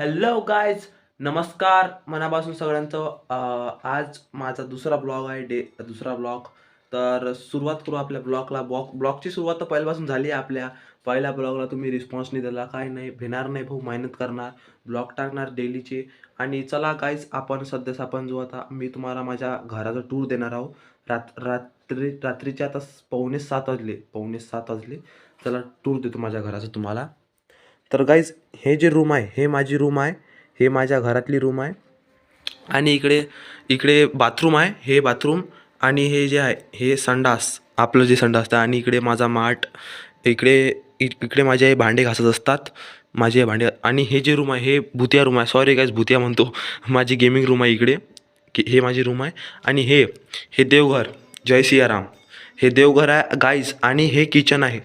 Hello guys नमस्कार. मनापासून सगळ्यांचं आज माझा दुसरा ब्लॉग आहे. डे दुसरा ब्लॉग तर सुरुवात करू आपल्या ब्लॉगला ब्लॉग ब्लॉगची सुरुवात तर पहिल्यापासून झाली आहे आपल्या. पहिल्या ब्लॉगला तुम्ही रिस्पॉन्स नाही दिला काय नाही. भिणार नाही भाऊ मेहनत करणार. ब्लॉग टाकणार डेलीचे आणि चला गाईज आपण सध्याच आपण जो आता मी तुम्हाला माझ्या घराचा टूर देणार आहोत रात रात्री रात्रीचे आता पावणे सात वाजले. पावणे सात वाजले. चला टूर देतो माझ्या घराचं तुम्हाला. तर गाईज हे जे रूम आहे हे माझी रूम आहे हे माझ्या घरातली रूम आहे. आणि इकडे इकडे बाथरूम आहे हे बाथरूम आणि हे जे आहे हे संडास आपलं जे संडास असतं आणि इकडे माझा माठ इकडे इ- इकडे माझे हे भांडे घासत असतात. माझे भांडे आणि हे जे रूम आहे हे भुतिया रूम आहे. सॉरी गाईज भुतिया म्हणतो. माझी गेमिंग रूम आहे इकडे. की हे माझी रूम आहे. आणि हे हे देवघर. जय सियाराम. हे देवघर आहे गाईज आणि हे किचन आहे.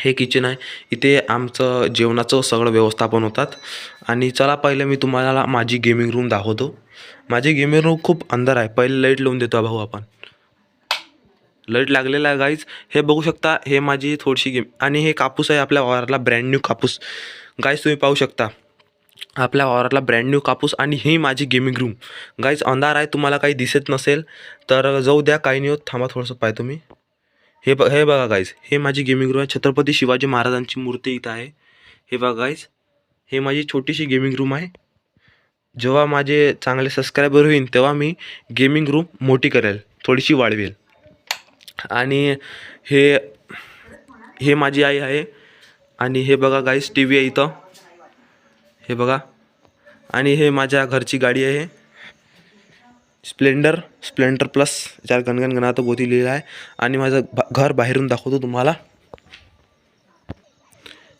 हे किचन आहे. इथे आमचं जेवणाचं सगळं व्यवस्थापन होतात. आणि चला पहिले मी तुम्हाला माझी गेमिंग रूम दाखवतो. माझी गेमिंग रूम खूप अंदर आहे. पहिले लाइट लावून देतो भाऊ आपण. लाइट लागलेला आहे गाईज हे बघू शकता हे माझी थोडीशी गेम आणि हे कापूस आहे आपल्या वावराला ब्रँड न्यू कापूस. गाईज तुम्ही पाहू शकता. आपल्या वावरातला ब्रँड न्यू कापूस आणि ही माझी गेमिंग रूम गाईज अंधार आहे तुम्हाला काही दिसत नसेल. तर जाऊ द्या काही नाही होत. थांबा थोडंसं पाय तुम्ही हे ब हे बघा गाईज हे माझी गेमिंग रूम आहे. छत्रपती शिवाजी महाराजांची मूर्ती इथं आहे. हे बघा गाईज हे माझी छोटीशी गेमिंग रूम आहे. जेव्हा माझे चांगले सबस्क्रायबर होईल तेव्हा मी गेमिंग रूम मोठी करेल थोडीशी वाढवेल. आणि हे हे माझी आई आहे. आणि हे बघा गाईज टी व्ही आहे इथं. हे बघा. आणि हे माझ्या घरची गाडी आहे. स्प्लेंडर स्प्लेंडर प्लस याच्यावर गणगण गणात बोती लिहिला आहे. आणि माझं घर बाहेरून दाखवतो तुम्हाला.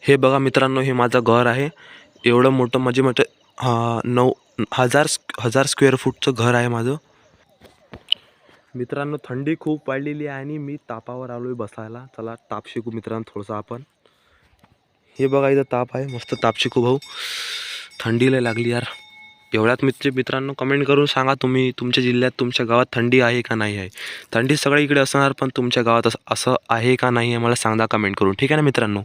हे बघा मित्रांनो हे माझं घर आहे. एवढं मोठं म्हणजे म्हणजे नऊ हजार हजार स्क्वेअर फूटचं घर आहे माझं. मित्रांनो थंडी खूप वाढलेली आहे आणि मी तापावर आलो आहे बसायला. चला ताप शिकू मित्रांनो थोडंसं आपण. हे बघा इथं ताप आहे. मस्त ताप शिकू भाऊ. थंडीला लागली यार. एवढ्यात मित्र मित्रांनो कमेंट करून सांगा तुम्ही तुमच्या जिल्ह्यात तुमच्या गावात थंडी आहे का नाही आहे? थंडी सगळीकडे इकडे असणार पण तुमच्या गावात असं असं आहे का नाही आहे मला सांगा कमेंट करून. ठीक आहे ना मित्रांनो?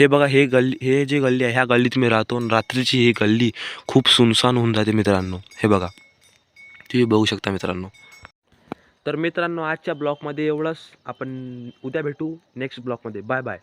हे बघा हे गल्ली हे जे गल्ली आहे ह्या गल्लीत मी राहतो आणि रात्रीची ही गल्ली खूप सुनसान होऊन जाते मित्रांनो. हे बघा. तुम्ही बघू शकता मित्रांनो. तर मित्रांनो आजच्या ब्लॉगमध्ये एवढंच. आपण उद्या भेटू नेक्स्ट ब्लॉगमध्ये. Bye bye.